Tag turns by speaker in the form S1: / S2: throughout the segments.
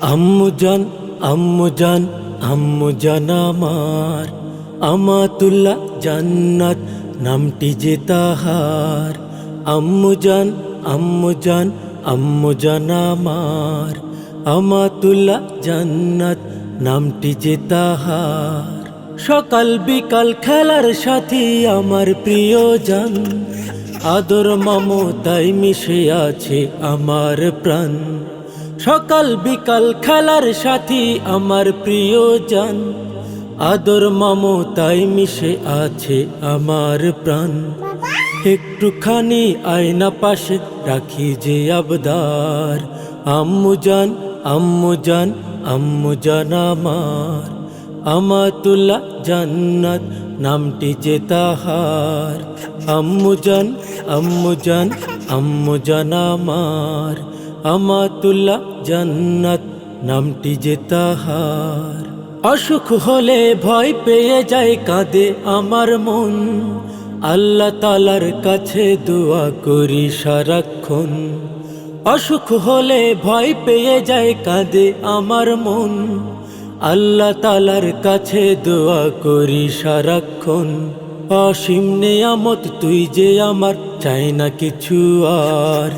S1: আম্মু জান আম্মু জান আম্মু জান আমার। আমাতুল্লাহ জান্নাত, নামটি যে তাহার। আম্মু জান আম্মু জান আম্মু জান আমার। আমাতুল্লাহ জান্নাত, নামটি যে তাহার। সকাল বিকাল খেলার সাথী আমার প্রিয় জান আদর মমতাই মিশে আছে আমার প্রাণ। সকাল বিকাল খেলার সাথী আমার প্রিয় জান আদর মমতাই মিশে আছে আমার প্রাণ। একটুখানি আয়না পাশে রাখি যে আবদার। আম্মু জান আম্মু জান আম্মু জান আমার। আমাতুল্লাহ জান্নাত নামটি যে তাহার। আম্মু জান আম্মু জান আম্মু জান আমার। আমাতুল্লাহ জান্নাত, নামটি যে তাহার। অসুখ হলে ভয় পেয়ে যায়, কাঁদে আমার মন। আল্লাহ তালার কাছে দোয়া করি সারাক্ষণ। অসুখ হলে ভয় পেয়ে যায়, কাঁদে আমার মন। আল্লাহ তালার কাছে দোয়া করি সারাক্ষণ। অসীম নেয়ামত, তুই যে আমার, চাই না কিছু আর।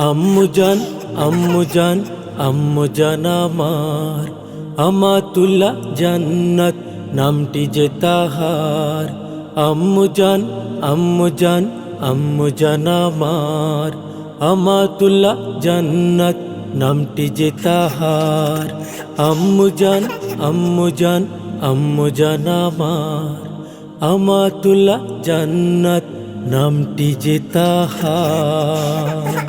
S1: আম্মু জান আম্মু জান আম্মু জান আমার। আমাতুল্লাহ জান্নাত, নামটি যে তাহার। আম্মু জান আম্মু জান আম্মু জান আমার। আমাতুল্লাহ জান্নাত, নামটি যে তাহার। আম্মু জান আম্মু জান আম্মু জান আমার। আমাতুল্লাহ জান্নাত, নামটি যে তাহার।